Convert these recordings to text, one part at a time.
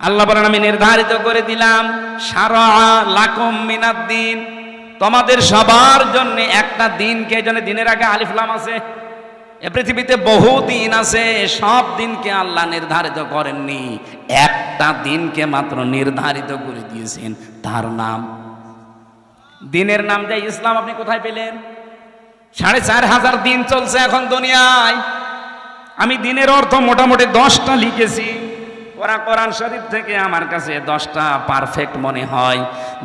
আল্লাহ বলেন, আমি নির্ধারিত করে দিলাম, সারা লাকম মিনাদ দিন। তোমাদের সবার জন্য একটা দিনকে জন্য দিনের আগে আলিফলাম আছে। এ পৃথিবীতে বহু দিন আছে, সব দিনকে আল্লাহ নির্ধারিত করেননি। একটা দিনকে মাত্র নির্ধারিত করে দিয়েছেন, তার নাম। দিনের নাম যে ইসলাম, আপনি কোথায় পেলেন? সাড়ে চার হাজার দিন চলছে এখন দুনিয়ায়। আমি দিনের অর্থ মোটামুটি দশটা লিখেছি। ওরা কোরআন শরীফ থেকে আমার কাছে দশটা পারফেক্ট মনে হয়।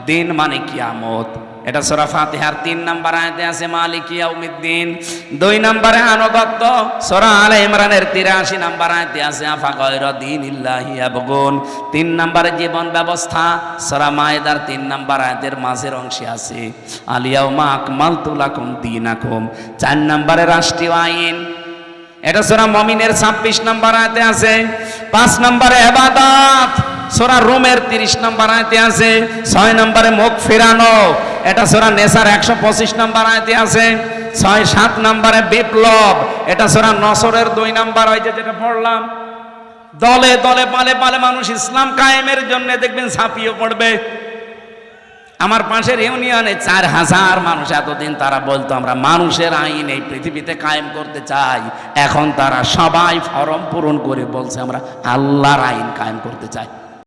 দিন মানে কিয়ামত। এটা সোরা ফাতিহার তিন নাম্বার আয়তে আছে, মালিক ইয়াউমিদ্দিন। দুই নম্বরে আনুগত্য, সোরা আলে ইমরানের তিরাশি নাম্বার আয়তে আছে, আফা গয়র দিন ইল্লাহি আবগুন তিন নম্বরে জীবন ব্যবস্থা, সোরা মায়েদার তিন নাম্বার আয়তের মাঝের অংশে আছে আলিয়াউমা আকমালতু লাকুম দীনাকুম। চার নম্বরে রাষ্ট্রীয় আইন এটা সোরা মমিনের ছাব্বিশ নম্বর আয়তে আছে। পাঁচ নম্বরে এবাদাত সোরা রোমের তিরিশ নম্বর আয়তে আছে। ছয় নম্বরে মুখ ফেরানো, এটা সোরা নেসার একশো পঁচিশ নম্বর আয়তে আছে। ছয়, সাত নম্বরে বিপ্লব, এটা সোরা নসরের দুই নম্বর হয় যে যেটা পড়লাম। দলে দলে পালে পালে মানুষ ইসলাম কায়েমের জন্য দেখবেন ছাপিয়ে পড়বে। আমার পাশের ইউনিয়নে চার হাজার মানুষ এতদিন তারা বলতো, আমরা মানুষের আইন এই পৃথিবীতে কায়েম করতে চাই। এখন তারা সবাই ফরম পূরণ করে বলছে, আমরা আল্লাহর আইন কায়েম করতে চাই।